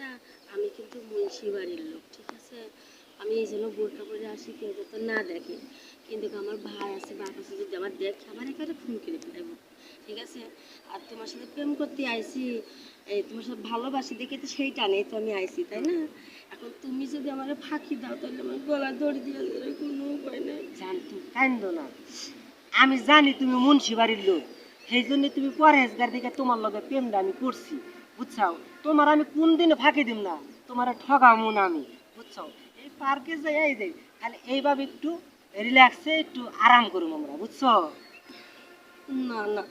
আচ্ছা আমি কিন্তু মুন্সি বাড়ির লোক, ঠিক আছে? আমি এই জন্য বোরকা পরে আসি, কেউ যাতে না দেখে। কিন্তু আমার ভাই আছে, বাপ আছে, যদি আমার দেখে, আমার এখানে খুন করে ফেলাইব ঠিক আছে? আর তোমার সাথে প্রেম করতে আইছি, এই তোমার সাথে ভালোবাসি দেখে তো সেইটা নেই তো আমি আইছি, তাই না? এখন তুমি যদি আমার ফাঁকি দাও, তাহলে আমার গলা দড়ি দিয়ে কোনো উপায় নেই। জানতো কান্দ না। আমি জানি তুমি মুন্সি বাড়ির লোক, সেই জন্য তুমি পরেজগার দিকে তোমার লগে প্রেমটা আমি করছি। বুঝছাও? তোমার আমি কোন দিনে ফাঁকি দিম না। তোমার ঠগামু না আমি, বুঝছাও? এই পার্কে যাই এই যাই খালি এইভাবে একটু রিল্যাক্সে একটু আরাম করুম আমরা, বুঝছ? না না,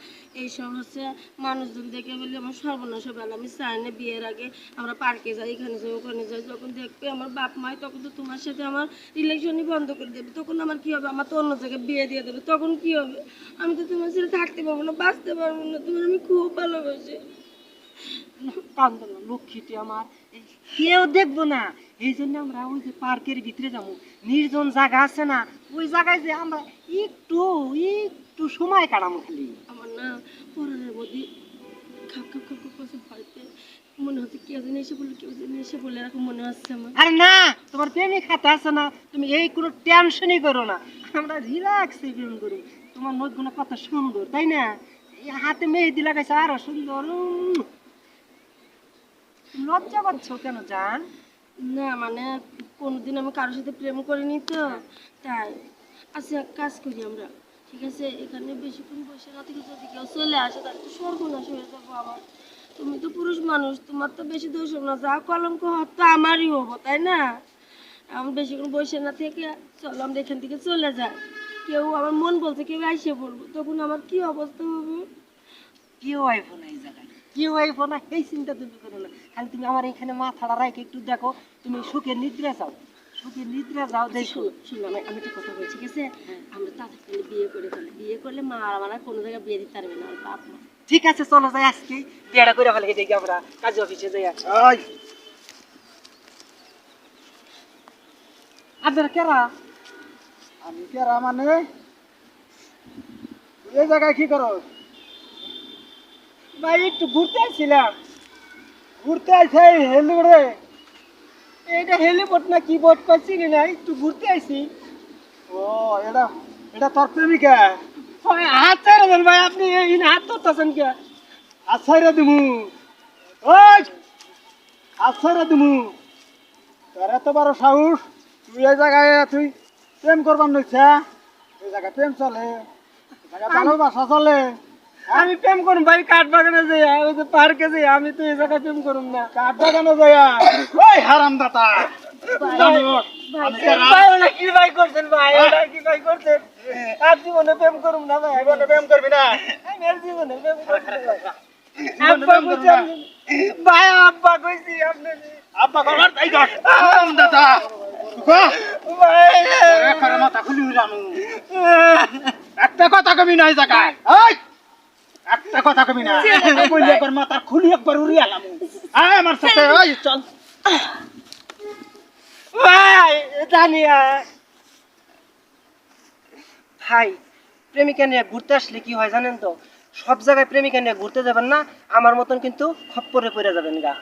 এইসব হচ্ছে মানুষজন দেখে বলে আমার সর্বনাশ হবে আমি চাই না বিয়ের আগে আমরা পার্কে যাই, এখানে যাই, ওখানে যাই। যখন দেখবে আমার বাপ মাই তখন তো তোমার সাথে আমার রিলেশনই বন্ধ করে দেবে। তখন আমার কি হবে? আমার তো অন্য জায়গায় বিয়ে দিয়ে দেবে। তখন কি হবে? আমি তো তোমার সাথে থাকতে পারব না, বাঁচতে পারব না। তোমার আমি খুব ভালোবাসি। কান্দ না লক্ষ্মীটি আমার। কেউ দেখব না। এই জন্য আমরা ওই যে পার্কের ভিতরে যাব। নির্জন জায়গা আছে না ওই জায়গায় যে আমরা একটু একটু সময় খালি। আমার না পরানের মধ্যে খাপ খাপ খাপ খাপ করছে মনে হচ্ছে কেউ যেন এসে বলে কেউ যেন এসে বলে এরকম মনে হচ্ছে আমার। আরে না তোমার খাতা আছে না তুমি এই কোনো টেনশনই করো না। আমরা রিল্যাক্সে প্রেম করি। তোমার নখগুলো কত সুন্দর তাই না? হাতে মেহেদি লাগাইছে আরও সুন্দর। লজ্জা পাচ্ছ কেন জান? না মানে কোনোদিন আমি কারোর সাথে প্রেম করিনি তো তাই। আচ্ছা এক কাজ করি আমরা ঠিক আছে? এখানে বেশিক্ষণ বসে না থেকে যদি কেউ চলে আসে তাহলে তো সর্বনাশ হয়ে যাব আমার। তুমি তো পুরুষ মানুষ তোমার তো বেশি দোষ হবে না। যা কলঙ্ক হওয়ার তো আমারই হব তাই না? আমি বেশিক্ষণ বসে না থেকে চলো আমরা এখান থেকে চলে যাই। কেউ আমার মন বলছে কেউ আইসে বলব তখন আমার কি অবস্থা হবে? কি হইব না এই জায়গায়। কি হইব না? এই চিন্তা তুমি করো না। খালি তুমি আমার এখানে মাথাটা রাখে একটু দেখো তুমি সুখে নিদ্রা যাও। সুখে নিদ্রা যাও দেখো। শুনো শুনো আমি একটা কথা বলছি ঠিক আছে? আমরা তাড়াতাড়ি বিয়ে করে ফেলি। বিয়ে করলে মা আর আমার কোনো জায়গায় বিয়ে দিতে পারবে না আর বাপ মা। ঠিক আছে চলো যাই আজকে। বিয়েটা করে ফেলে দেখি আমরা কাজে অফিসে যাই ওই। আপনারা কেরা? আমি কে রা মানে? এই জায়গায় কি করো? ভাই একটু ঘুরতে আসছিলাম। ঘুরতে আইছে হেলিউডে এইটা হেলিপোর্ট না কি বোট পাচ্ছি কি না একটু ঘুরতে আসি। ও এটা এটা তোর প্রেমিকা? হাত ছেড়ে দেন ভাই আপনি এই হাত ধরতেছেন কে? আচ্ছা রে দিমু। ওই আচ্ছা রে দিমু। তোর এত বড় সাহস তুই এই জায়গায় তুই প্রেম করবার নইছা এই জায়গায় প্রেম চলে জায়গায় ভালোবাসা চলে। আমি প্রেম করুম ভাই কাঠ বাগানে যাই ওই যে পার্কে যাই আমি তো এই জায়গায় প্রেম করুম না। কাঠ বাগানে যাইয়া ওই হারাম দাতা। কে? ভাই করছেন ভাই? ওটা কি ভাই করছেন? আর জীবনে প্রেম করুম না ভাই। জীবনে প্রেম করবি না। আমি আর জীবনে প্রেম করুম না ভাই। আব্বা কইছি আপনি আব্বা তাই হারাম দাতা। একটা কথা কবি নাই জায়গায়। একটা কথা না। কইলে একবার মাথা খুলি একবার উড়িয়ে আলাম আয় আমার সাথে ওই চল। ভাই দানিয়া ভাই প্রেমিকা নিয়ে ঘুরতে আসলে কি হয় জানেন তো? সব জায়গায় প্রেমিকা নিয়ে ঘুরতে যাবেন না আমার মতন কিন্তু খপ্পরে পড়ে যাবেন গা।